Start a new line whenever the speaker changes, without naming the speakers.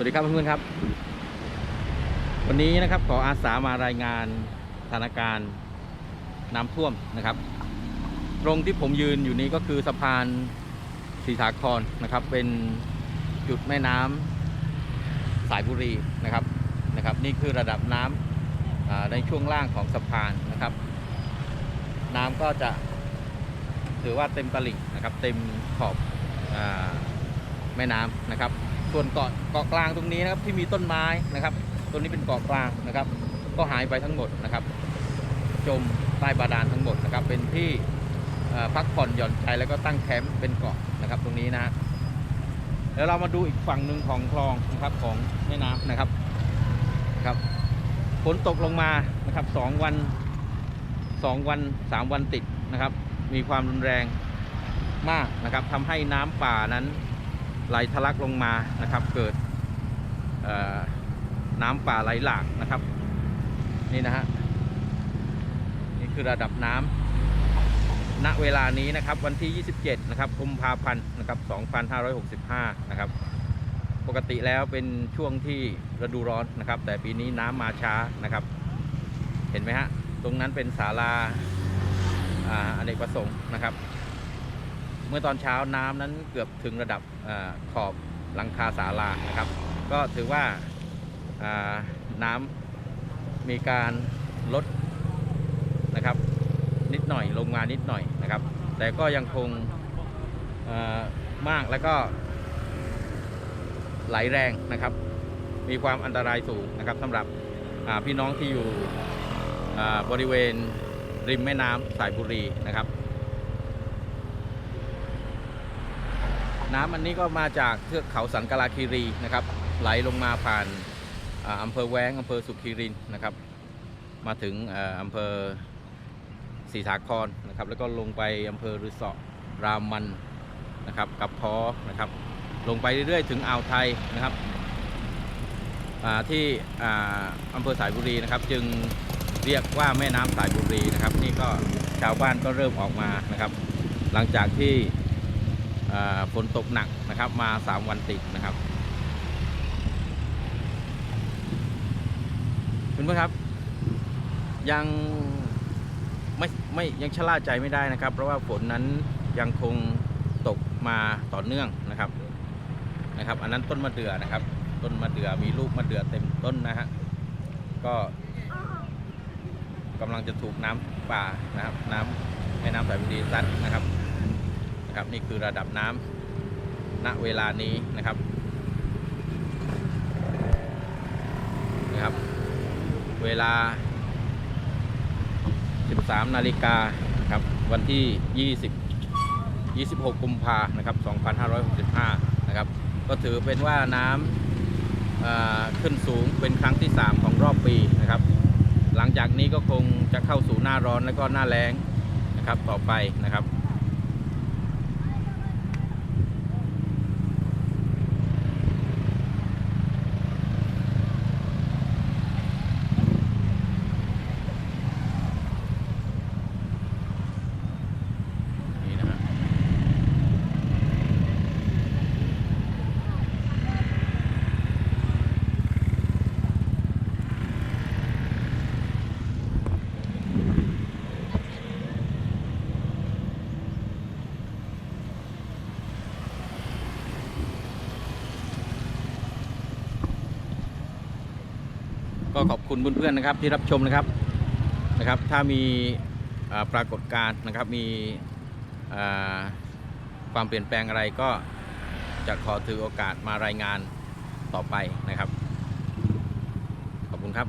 วัสดีครับเพื่อนๆครับ วันนี้นะครับขออาสามารายงานสถานการณ์น้ำท่วมนะครับ ตรงที่ผมยืนอยู่นี้ก็คือสะพานสีสาครนะครับ เป็นจุดแม่น้ำสายบุรีนะครับนะครับ นี่คือระดับน้ำอ่าในช่วงล่างของสะพานนะครับ น้ำก็จะถือว่าเต็มตลิ่งนะครับ เต็มขอบอแม่น้ำนะครับ ส่วนเกาะเกาะกลางตรงนี้นะครับที่มีต้นไม้นะครับต้นนี้เป็นเกาะกลางนะครับ ก็หายไปทั้งหมดนะครับ จมใต้บาดาลทั้งหมดนะครับ เป็นที่พักผ่อนหย่อนใจแล้วก็ตั้งแคมป์เป็นเกาะนะครับ ตรงนี้นะฮะเดี๋ยวเรามาดูอีกฝั่งหนึ่งของคลองนะครับของแม่น้ำนะครับครับฝนตกลงมานะครับสองวันสองวันสามวันติดนะครับ มีความรุนแรงมากนะครับทำให้น้ำป่านั้น ไหลทะลักลงมานะครับ เกิดน้ำป่าไหลหลากนะครับ นี่นะฮะนี่คือระดับน้ำณเวลานี้นะครับ วันที่ 27 นะครับกุมภาพันธ์นะครับ 2565 นะครับ ปกติแล้วเป็นช่วงที่ฤดูร้อนนะครับ แต่ปีนี้น้ำมาช้านะครับ เห็นไหมฮะ ตรงนั้นเป็นศาลาอาอเนกประสงค์นะครับ เมื่อตอนเช้าน้ำนั้นเกือบถึงระดับอขอบหลังคาศาลานะครับ ก็ถือว่าน้ำมีการลดนะครับ นิดหน่อยลงมานิดหน่อยนะครับ แต่ก็ยังคงมากแล้วก็ไหลแรงนะครับ มีความอันตรายสูงนะครับสำหรับพี่น้องที่อยู่บริเวณริมแม่น้ำสายบุรีนะครับ น้ำอันนี้ก็มาจากเทือกเขาสันกลาคีรีนะครับ ไหลลงมาผ่านอ่าอำเภอแวงอำเภอสุขีรินนะครับ มาถึงอ่ออำเภอศรีสาครนะครับ แล้วก็ลงไปอำเภอรือเสอรามันนะครับกับพอนะครับ ลงไปเรื่อยๆ ถึงอ่าวไทยนะครับที่อำเภอสายบุรีนะครับ จึงเรียกว่าแม่น้ำสายบุรีนะครับ นี่ก็ชาวบ้านก็เริ่มออกมานะครับ หลังจากที่ ฝนตกหนักนะครับมา 3 วันติดนะครับคุณผู้ครับยังไม่ไม่ยังชะล่าใจไม่ได้นะครับ เพราะว่าฝนนั้นยังคงตกมาต่อเนื่องนะครับนะครับ อันนั้นต้นมะเดื่อนะครับ ต้นมะเดื่อมีลูกมะเดื่อเต็มต้นนะฮะก็กำลังจะถูกน้ำป่านะครับ น้ำแม่น้ำสายบุรีซัดนะครับ นะครับ นี่คือระดับน้ำณเวลานี้นะครับนะครับ เวลา 13 นาฬิกาครับวันที่ 20 26 กุมภานะครับ 2565 นะครับ ก็ถือเป็นว่าน้ำขึ้นสูงเป็นครั้งที่ 3 ของรอบปีนะครับ หลังจากนี้ก็คงจะเข้าสู่หน้าร้อนและก็หน้าแล้งนะครับต่อไปนะครับ นี่นะฮะ ก็ขอบคุณเพื่อนๆนะครับที่รับชมนะครับนะครับ ถ้ามีปรากฏการณ์นะครับมีความเปลี่ยนแปลงอะไรก็จะขอถือโอกาสมารายงานต่อไปนะครับ ขอบคุณครับ